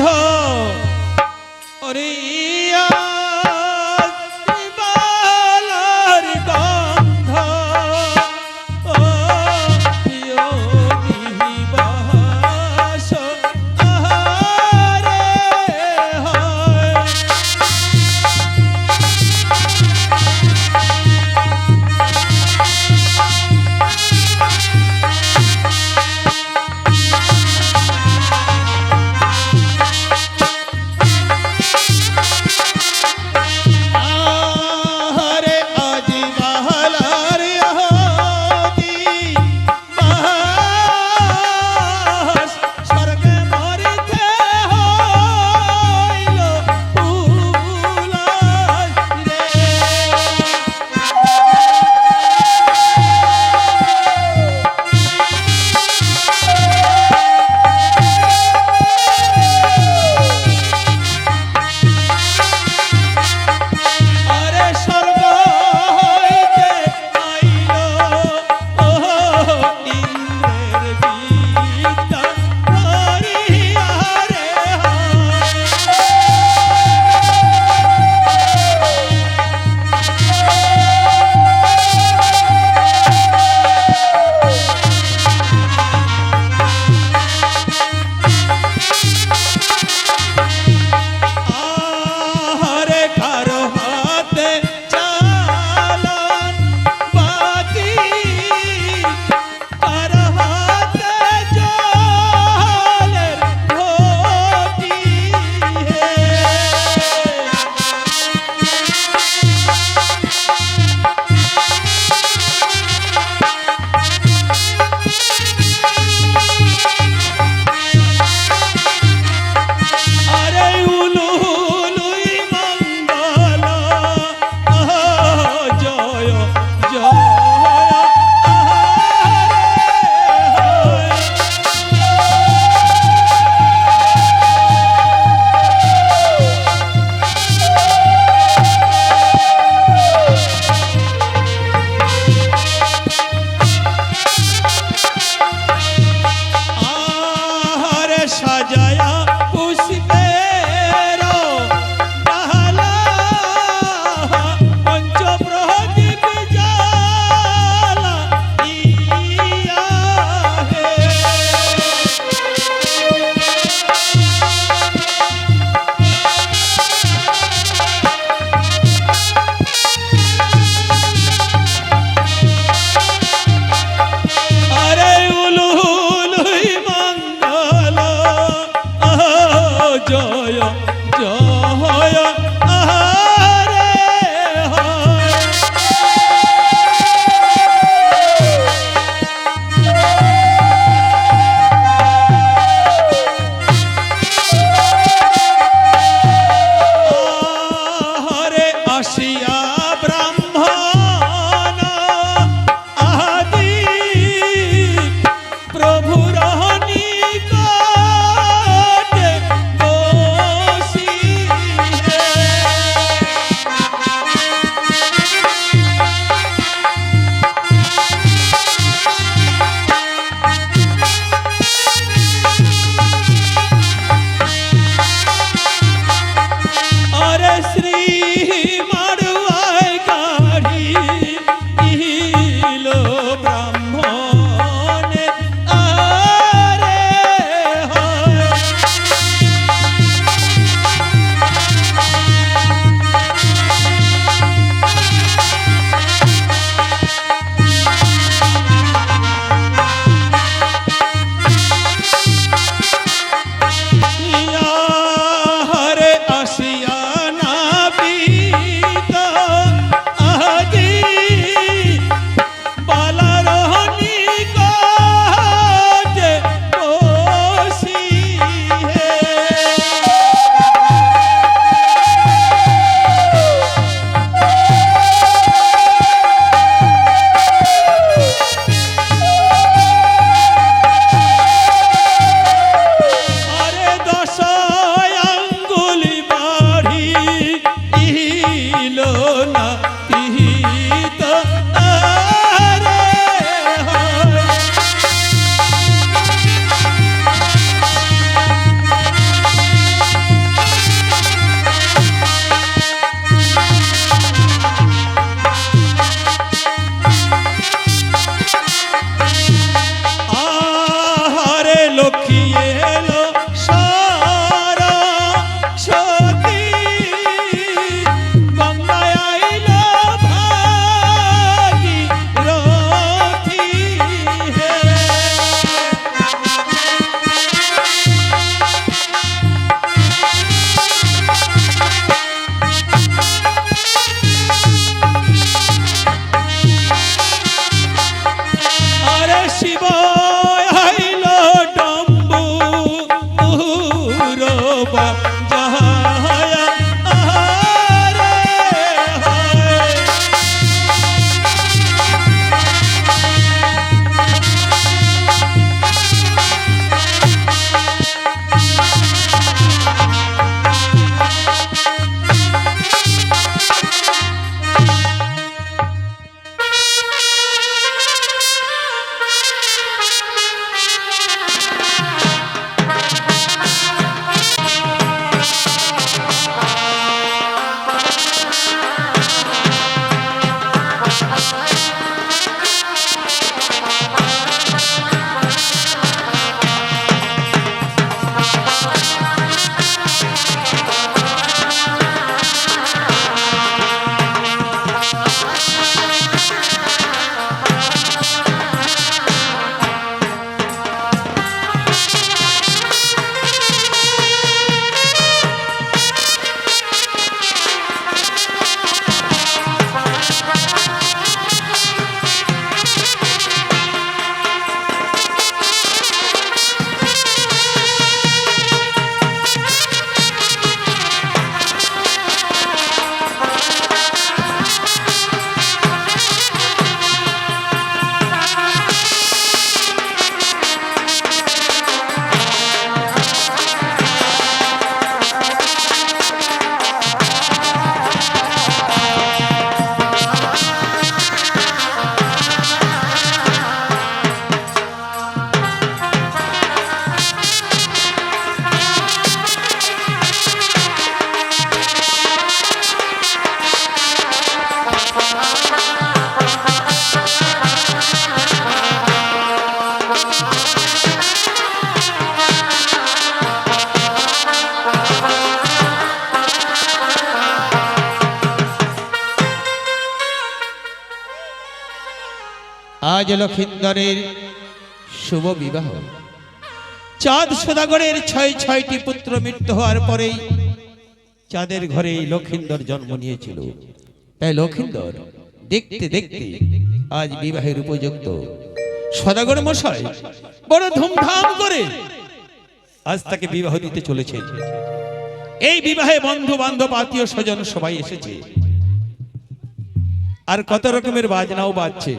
গন্ধ ওরে আজ লক্ষিন্দরের শুভ বিবাহ। চাঁদ সদাগরের ছয় ছয়টি পুত্র মৃত্যু হওয়ার পরেই চাঁদের ঘরে লক্ষিন্দর জন্ম নিয়েছিল। তাই লক্ষিন্দর দেখতে দেখতে আজ বিবাহের উপযুক্ত। সদাগর মশাই, বড় ধুমধাম করে আজ তাকে বিবাহ দিতে চলেছেন। এই বিবাহে বন্ধু বান্ধব আত্মীয় স্বজন সবাই এসেছে। আর কত রকমের বাজনাও বাজছে।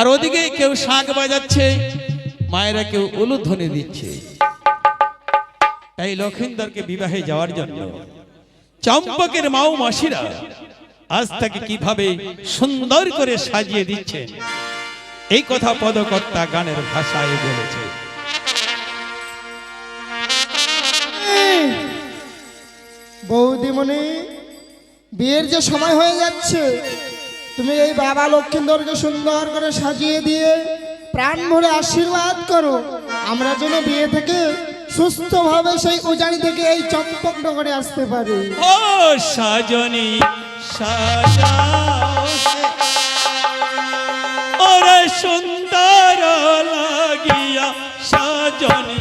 আর ওদিকে কেউ শাঁখ বাজাচ্ছে, মায়েরা কেউ উলুধ্বনি দিচ্ছে। তাই লক্ষিন্দরকে বিবাহে যাওয়ার জন্য চম্পকের মাও মাসিরা আজ তাকে কীভাবে সুন্দর করে সাজিয়ে দিচ্ছে এই কথা পদকর্তা গানের ভাষায় বলেছে। বৌদিমণি, বিয়ের যে সময় হয়ে যাচ্ছে তুমি এই বাবা লক্ষ্মীন্দরকে সুন্দর করে সাজিয়ে দিয়ে প্রাণ ভরে আশীর্বাদ করো আমরা যেন বিয়ে থেকে সুস্থভাবে সেই উজানি থেকে এই চম্পক নগরে আসতে পারি ও সাজনী, সাজাও হে। ওরে সুন্দর লাগিয়া সাজনী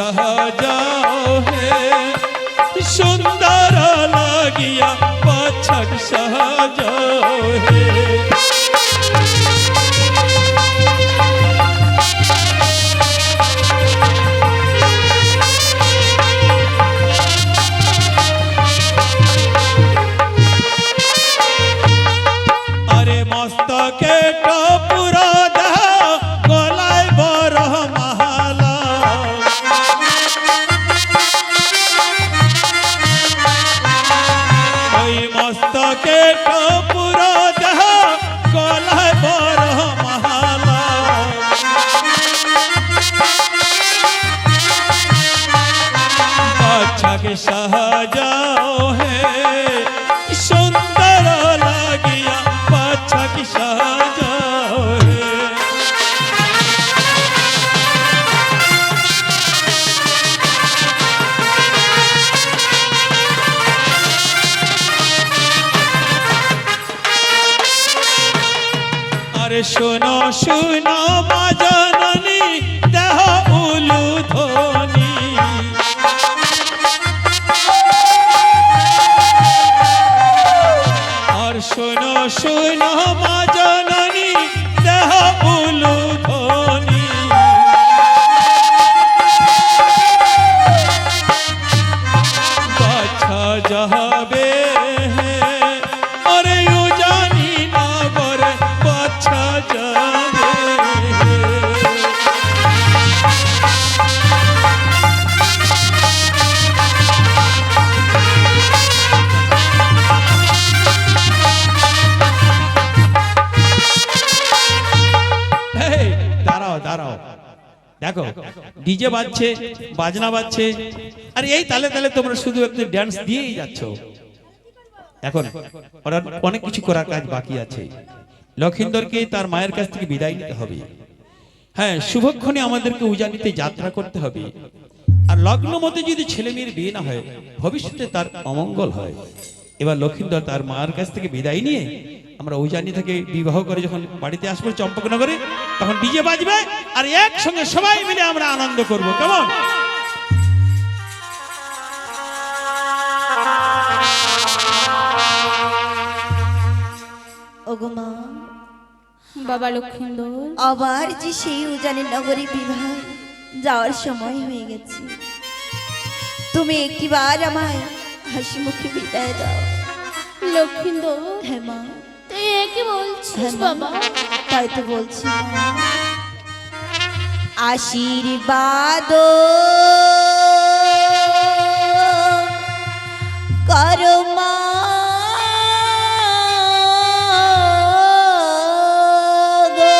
के सहजाओ है सुंदर लागिया पाछक सहजाओ है দেখো ডিজে বাজছে বাজনা বাজছে। আর এই তালে তালে তোমরা শুধু একটু ড্যান্স দিয়েই যাচ্ছ। এখন ওরা অনেক কিছু করার কাজ বাকি আছে। লক্ষিন্দরকে তার মায়ের কাছ থেকে বিদায় নিতে হবে। হ্যাঁ শুভক্ষণে আমাদেরকে উজানিতে যাত্রা করতে হবে। আর লগ্ন মতে যদি ছেলে মেয়ের বিয়ে না হয় ভবিষ্যতে তার অমঙ্গল হয়। এবার লক্ষিন্দর তার মায়ের কাছ থেকে বিদায় নিয়ে আমরা উজানি থেকে বিবাহ করে যখন বাড়িতে আসব চম্পকনগরে তখন ডিজে বাজবে আর একসঙ্গে সবাই মিলে আমরা আনন্দ করব। কেমন? ওগো বাবা লক্ষিন্দর। আবার যে সেই উজানের নগরী বিবাহ যাওয়ার সময় হয়ে গেছে। তুমি একটিবার আমায় হাসি মুখে বিদায় দাও। লক্ষিন্দর। হ্যাঁ মা। একে বলছিস হ্যাঁ, বাবা? তাই তো বলছি। আশীর্বাদ করো মা। গো।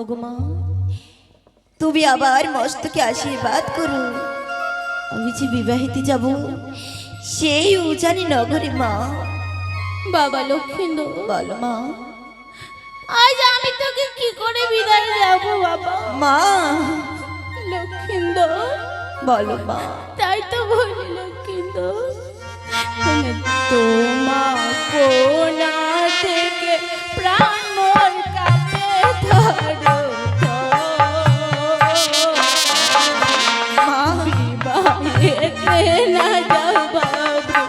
ওগো মা তুমি আবার মস্তকে আশীর্বাদ করো। আমি যে বিবাহিতে যাব সেই উজানি নগরে মা। বাবা লক্ষিন্দর বলো মা। আজ আমি তোকে কি করে বিদায় যাব বাবা? মা। লক্ষিন্দর বলো মা। তাই তো বলি লক্ষিন্দর তোমা কোনা থেকে প্রাণ ধরো মা বিবাহেতে না যাও বাবু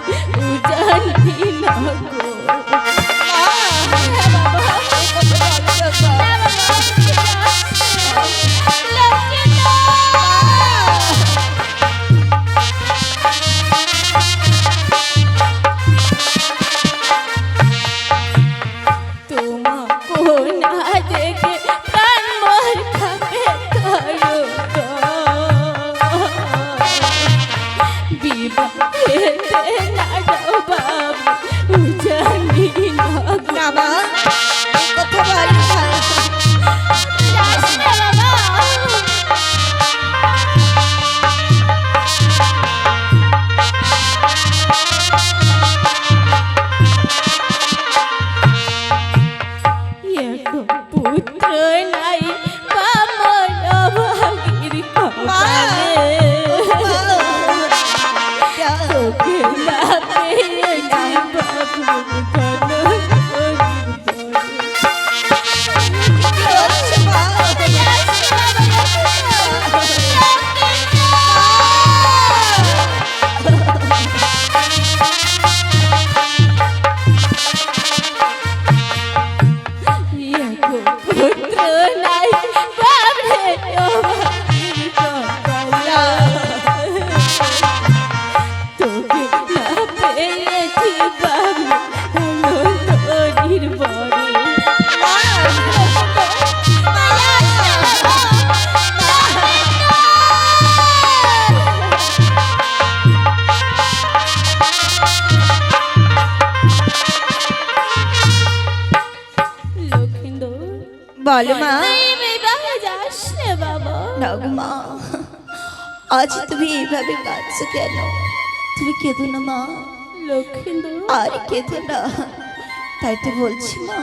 বল মা। যাস বাবা। মা আজ তুমি এইভাবে কাঁদছো কেন? তুমি কেঁদো না মা। আর কেঁদো না। তাই তো বলছি মা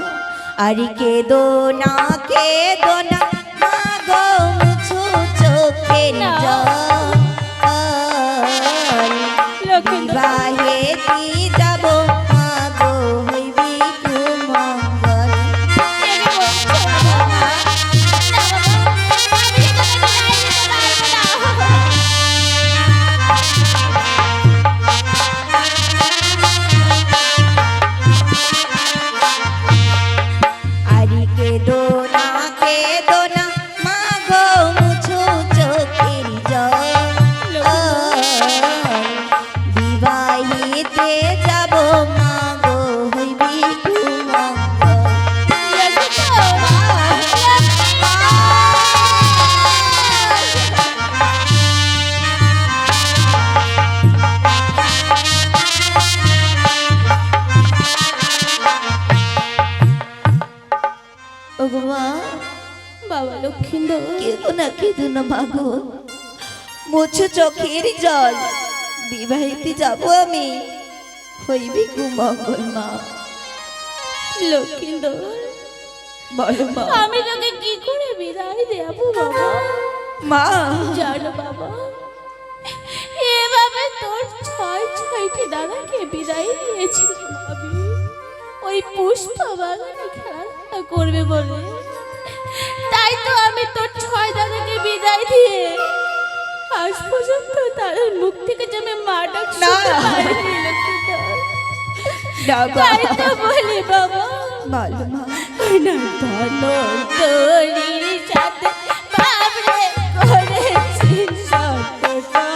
আরে কেঁদো না কেঁদো না। মা গো মুছো চোখের। জল। মুছো চোখের জল। বিবাহিতে যাব আমি। হইবি কুমঙ্গল মা। লক্ষিন্দর বলো মা। আমি তোকে কি করে বিদায় দেবো বাবা? মা। জানো বাবা এভাবে তোর ছয় ছয়টি দাদাকে বিদায় দিয়েছি আমি ওই পুষ্প বাগানে খেলা করবে বলে। তাই তো আমি তোর ছয় দাদাকে বিদায় দিয়ে আজ পর্যন্ত তাদের মুখ থেকে যে আমি মা ডাক না। তাই তো বলি বাবা। বলো মা। তরির সাথে বাবরে করেছি সততা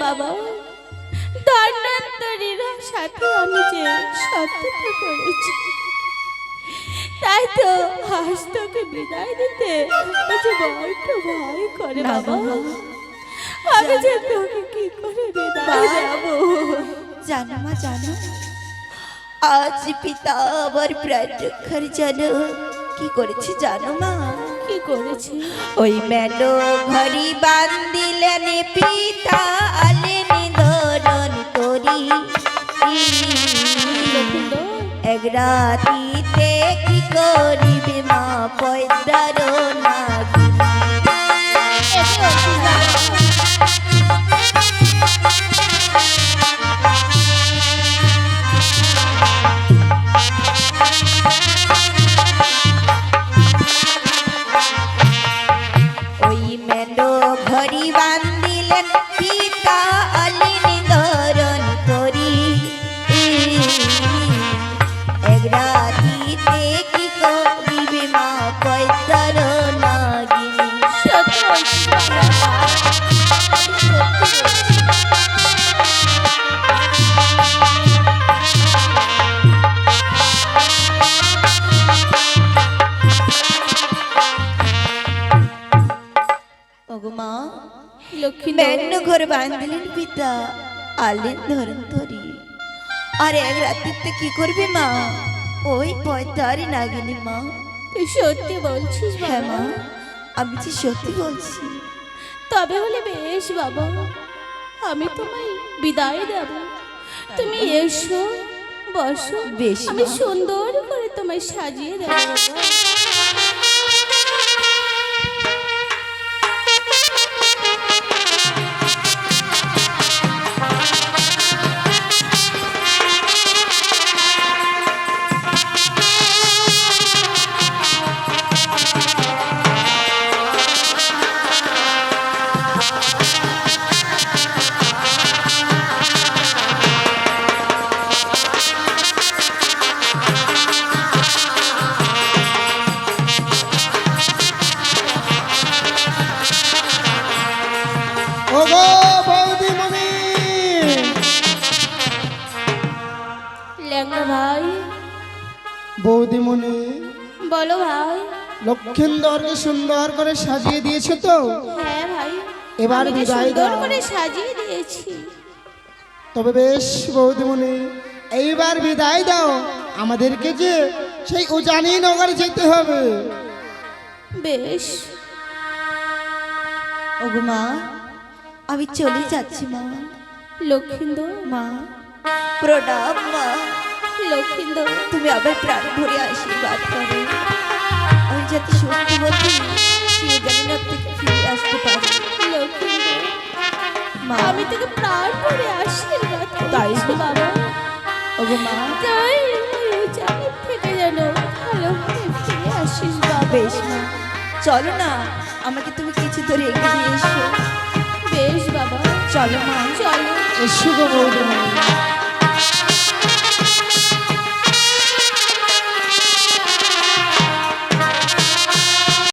বাবা সাথে আমি যে সত্যতা করেছি তাই তো আজ তোকে বিদায় দিতে যে বড্ড ভয় করে না বাবা বাবা। আমি যে তোকে কি করে বিদায় মা। জানো মা জানো আজ পিতা আমার প্রাণ রক্ষার জানো কি করেছে জানো মা কি করেছি। ওই মেলো ঘরি বান্দিলেন পিতা আলেন ধরন করি। এক রাতিতে কি করে পয়দার নাগিনী? মেন্ন ঘর বান্দিলেন পিতা আলিন ধরন ধরি আর এক রাতিতে কি করবে মা ওই পয়দার নাগিনী মা তুই সত্যি বলছিস হ্যাঁ মা আমি যে সত্যি বলছি তবে হলে বেশ বাবা আমি তোমায় বিদায় দেব তুমি এসো বসো বেশ, আমি সুন্দর করে তোমায় সাজিয়ে দেবো সুন্দর করে সাজিয়ে দিয়েছে তো? হ্যাঁ ভাই। এবার বিদায় দাও। করে সাজিয়ে দিয়েছি। তবে বেশ বৌদিমণি এইবার বিদায় দাও। আমাদেরকে যে সেই উজানি নগর যেতে হবে। বেশ। ওগো মা আমি চলে যাচ্ছি মা। লক্ষিন্দর। মা প্রণাম মা। লক্ষিন্দর। তুমি আবার প্রাণ ভরে আশীর্বাদ করো। যাতে সত্যি বলতে কেউ জানি না থেকে ফিরে আসতে পারি মা। আমি তোকে প্রাণ করে আশীর্বাদ তাই? করছি বাবা? ওগো মা। তাই জানি থেকে যেন ভালোভাবে ফিরে আসিস বাবা। বেশ মা। চলো না আমাকে তুমি কিছু ধরে এগিয়ে দিয়ে এসো। বেশ বাবা। চলো মা। চলো। এসো গো বৌদিমণি